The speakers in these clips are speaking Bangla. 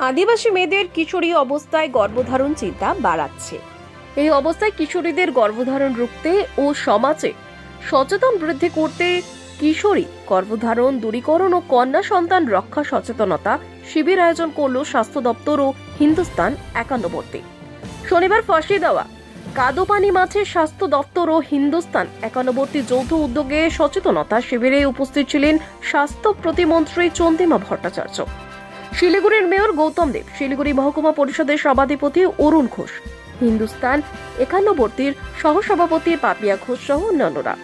আদিবাসী মেয়েদের কিশোরী অবস্থায় গর্ভধারণ চিন্তা বাড়াচ্ছে। এই অবস্থায় কিশোরীদের গর্ভধারণ রুখতে ও সমাজে সচেতন বৃদ্ধি করতে কিশোরী গর্ভধারণ, দূরীকরণ ও কন্যা সন্তান রক্ষা সচেতনতা শিবির আয়োজন করল স্বাস্থ্য দপ্তর ও হিন্দুস্তান একান্নবর্তী। শনিবার ফাঁসি দেওয়া। কাদোপানি মাছের স্বাস্থ্য দপ্তর ও হিন্দুস্তান একান্নবর্তী যৌথ উদ্যোগে সচেতনতা শিবিরে উপস্থিত ছিলেন স্বাস্থ্য প্রতিমন্ত্রী চন্দ্রিমা ভট্টাচার্য। শিলিগুড়ির মেয়র গৌতম দেব, শিলিগুড়ি মহকুমা পরিষদের সভাধিপতি অরুণ ঘোষ, হিন্দুস্তান একান্নবর্তীর সহসভাপতি পাপিয়া ঘোষ সহ অন্যান্যরা।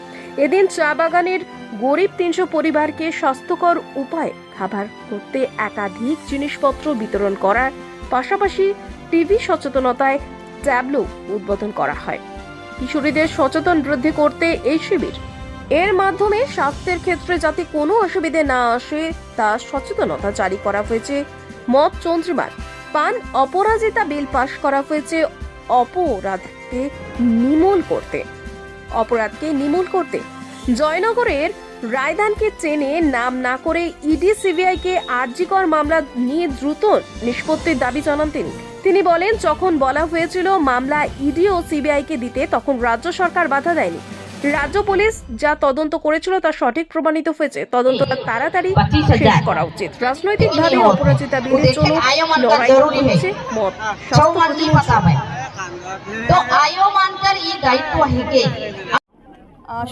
এদিন চা বাগানের গরিব তিনশো পরিবারকে স্বাস্থ্যকর উপায়ে খাবার করতে একাধিক জিনিসপত্র বিতরণ করার পাশাপাশি টিভি সচেতনতায় ট্যাবলো উদ্বোধন করা হয়। কিশোরীদের সচেতন বৃদ্ধি করতে এই শিবির এর মাধ্যমে স্বাস্থ্যের ক্ষেত্রে যাতে কোনো অসুবিধে না আসে, তা সচেতনতা জারি করা হয়েছে। মত চন্দ্রিমার, পান অপরাজিতা বিল পাশ করা হয়েছে অপরাধকে নিমূল করতে। অপরাধকে নিমূল করতে। জয়নগরের রায়দানকে চেনে নাম না করে ইডি সিবিআইকে আরজিকর মামলা নিয়ে দ্রুত নিষ্পত্তির দাবি জানান তিনি। তিনি বলেন, যখন বলা হয়েছিল মামলা ইডি ও সিবিআইকে দিতে, তখন রাজ্য সরকার বাধা দেয়নি। রাজ্য পুলিশ যা তদন্ত করেছিল তা সঠিক প্রমাণিত হয়েছে। তদন্তটা তাড়াতাড়ি শেষ করা উচিত। রাজনৈতিকভাবে অপরাজিতা বিলের জন্য লড়াই হচ্ছে মত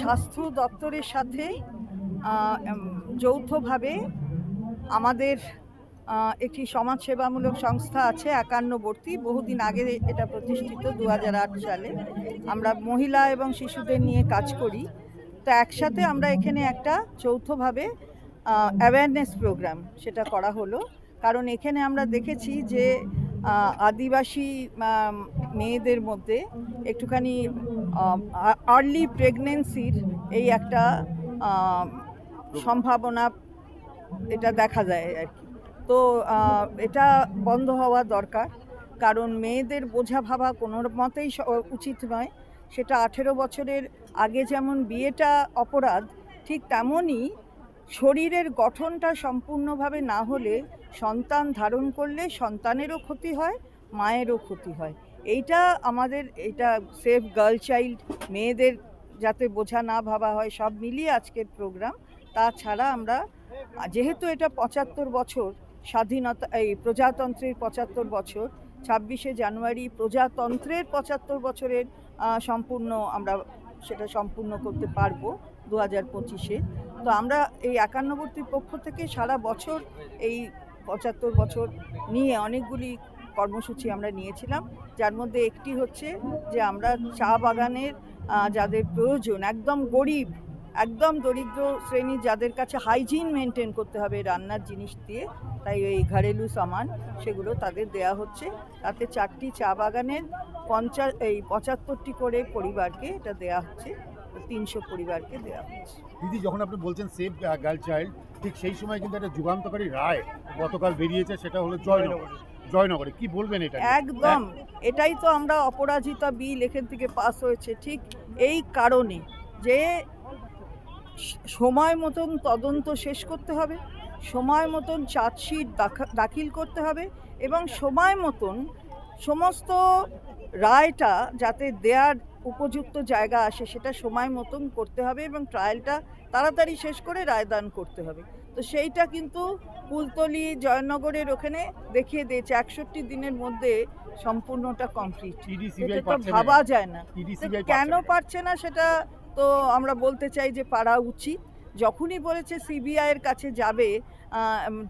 স্বাস্থ্য দপ্তরের সাথে যৌথভাবে আমাদের একটি সমাজসেবামূলক সংস্থা আছে, একান্নবর্তী। বহুদিন আগে এটা প্রতিষ্ঠিত দু হাজার আট সালে। আমরা মহিলা এবং শিশুদের নিয়ে কাজ করি। তো একসাথে আমরা এখানে একটা যৌথভাবে অ্যাওয়ারনেস প্রোগ্রাম সেটা করা হলো। কারণ এখানে আমরা দেখেছি যে আদিবাসী মেয়েদের মধ্যে একটুখানি আর্লি প্রেগনেন্সির এই একটা সম্ভাবনা এটা দেখা যায় আর কি। তো এটা বন্ধ হওয়া দরকার। কারণ মেয়েদের বোঝা ভাবা কোনো মতেই উচিত নয়। সেটা আঠেরো বছরের আগে যেমন বিয়েটা অপরাধ, ঠিক তেমনই শরীরের গঠনটা সম্পূর্ণভাবে না হলে সন্তান ধারণ করলে সন্তানেরও ক্ষতি হয়, মায়েরও ক্ষতি হয়। এইটা আমাদের এটা সেফ গার্ল চাইল্ড, মেয়েদের যাতে বোঝা না ভাবা হয়, সব মিলিয়ে আজকের প্রোগ্রাম। তাছাড়া আমরা, যেহেতু এটা পঁচাত্তর বছর স্বাধীনতা, এই প্রজাতন্ত্রের পঁচাত্তর বছর, ছাব্বিশে জানুয়ারি প্রজাতন্ত্রের পঁচাত্তর বছরের সম্পূর্ণ আমরা সেটা সম্পূর্ণ করতে পারব দু হাজার পঁচিশে। তো আমরা এই একান্নবর্তীর পক্ষ থেকে সারা বছর এই পঁচাত্তর বছর নিয়ে অনেকগুলি কর্মসূচি আমরা নিয়েছিলাম, যার মধ্যে একটি হচ্ছে যে আমরা চা বাগানের যাদের প্রয়োজন, একদম গরিব একদম দরিদ্র শ্রেণি যাদের কাছে হাইজিন মেনটেন করতে হবে রান্নার জিনিস দিয়ে তাই এই ঘরেলু সামান সেগুলো তাদের দেয়া হচ্ছে। তাতে চারটি চা বাগানের পঞ্চা এই পঁচাত্তরটি করে পরিবারকে এটা দেয়া হচ্ছে। তিনশো পরিবারকে দেয়া হচ্ছে। দিদি যখন আপনি বলছেন সেফ গার্ল চাইল্ড ঠিক সেই সময় কিন্তু একটা যুগান্তকারী রায় গতকাল বেরিয়েছে সেটা হলো জয়নগর। জয়নগরে কি বলবেন এটা একদম। এটাই তো আমরা অপরাজিতা বিল এখান থেকে পাস হয়েছে। ঠিক এই কারণে যে সময় মতন তদন্ত শেষ করতে হবে সময় মতন চার্জশিট দাখা- দাখিল করতে হবে এবং সময় মতন সমস্ত রায়টা যাতে দেয়ার উপযুক্ত জায়গা আসে সেটা সময় মতন করতে হবে এবং ট্রায়ালটা তাড়াতাড়ি শেষ করে রায়দান করতে হবে। তো সেইটা কিন্তু কুলতলি জয়নগরের ওখানে দেখিয়ে দিয়েছে একষট্টি দিনের মধ্যে সম্পূর্ণটা কমপ্লিট। এটা তো ভাবা যায় না। কেন পারছে না সেটা তো আমরা বলতে চাই যে পারা উচিত। যখনই বলেছে সিবিআইয়ের কাছে যাবে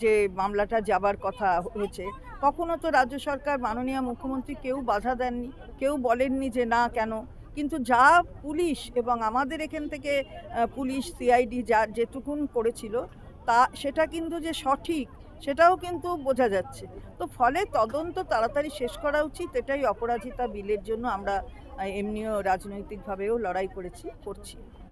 যে মামলাটা যাবার কথা হয়েছে, কখনো তো রাজ্য সরকার মাননীয় মুখ্যমন্ত্রী কেউ বাধা দেননি, কেউ বলেননি যে না কেন। কিন্তু যা পুলিশ এবং আমাদের এখান থেকে পুলিশ, সিআইডি যা যেটুকুন করেছিল, তা সেটা কিন্তু যে সঠিক সেটাও কিন্তু বোঝা যাচ্ছে। তো ফলে তদন্ত তাড়াতাড়ি শেষ করা উচিত, এটাই অপরাজিতা বিলের জন্য আমরা এমনিও রাজনৈতিকভাবেও লড়াই করেছি, করছি।